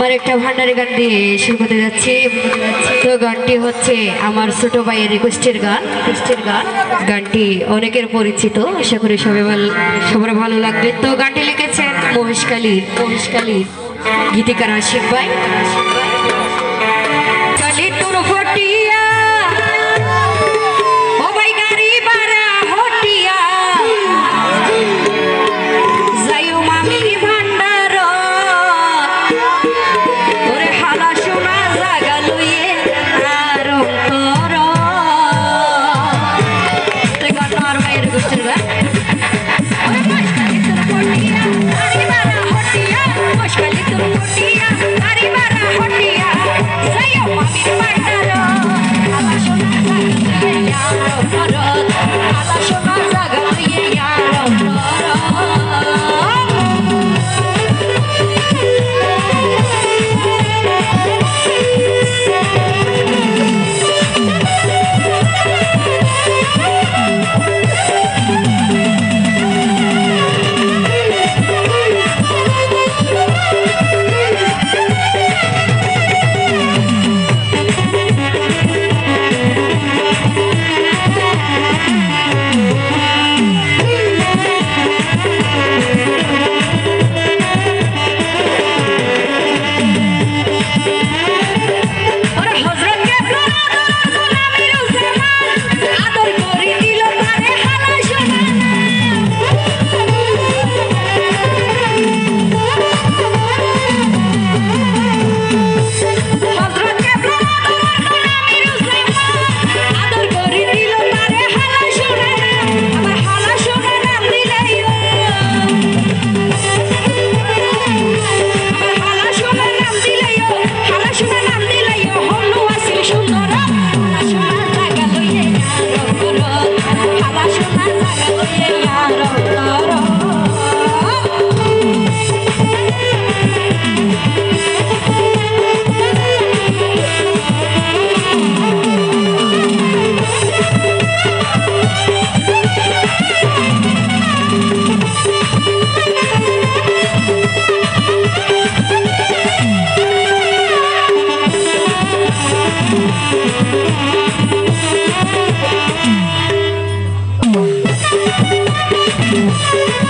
আমার একটা ভান্ডারি গান দিয়ে শুরু করতে যাচ্ছি। তো গানটি হচ্ছে আমার ছোট ভাইয়ের রিকোয়েস্টের গান। রিকোয়েস্টের গান। গানটি অনেকের পরিচিত, আশা করি সবাই ভালো সবার ভালো লাগবে। তো গানটি লিখেছেন মহেশকালী মহেশকালী গীতিকার আশিফ ভাই।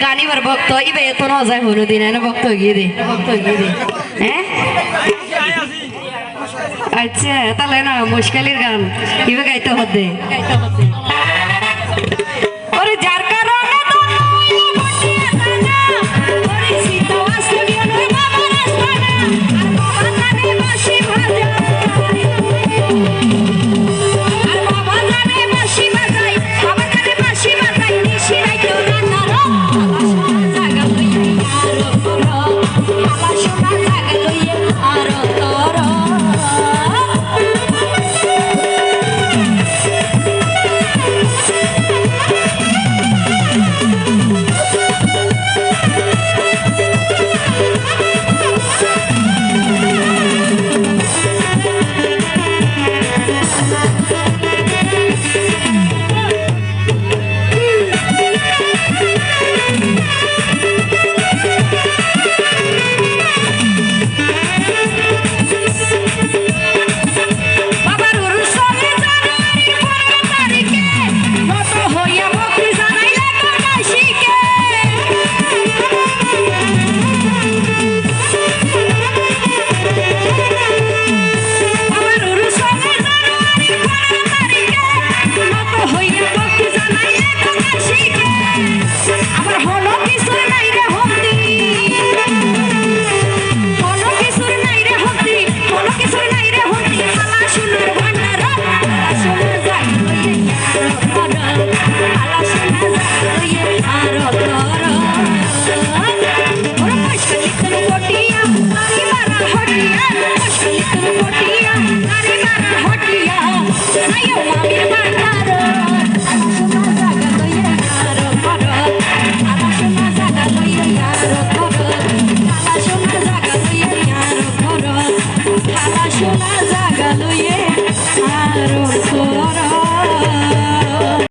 ಗಾಣಿವರ್ ಭಕ್ತ ಇವೆ ಎತ್ತನ ಹೊಸ ಹುನುದಿ ನಾನು ಭಕ್ತ ಹೋಗಿದೆ ಭಕ್ತ ಹೋಗಿದೆ আচ্ছা তাহলে না মুশকিলের গান ইবে গাইতে হতে ওরে যার কার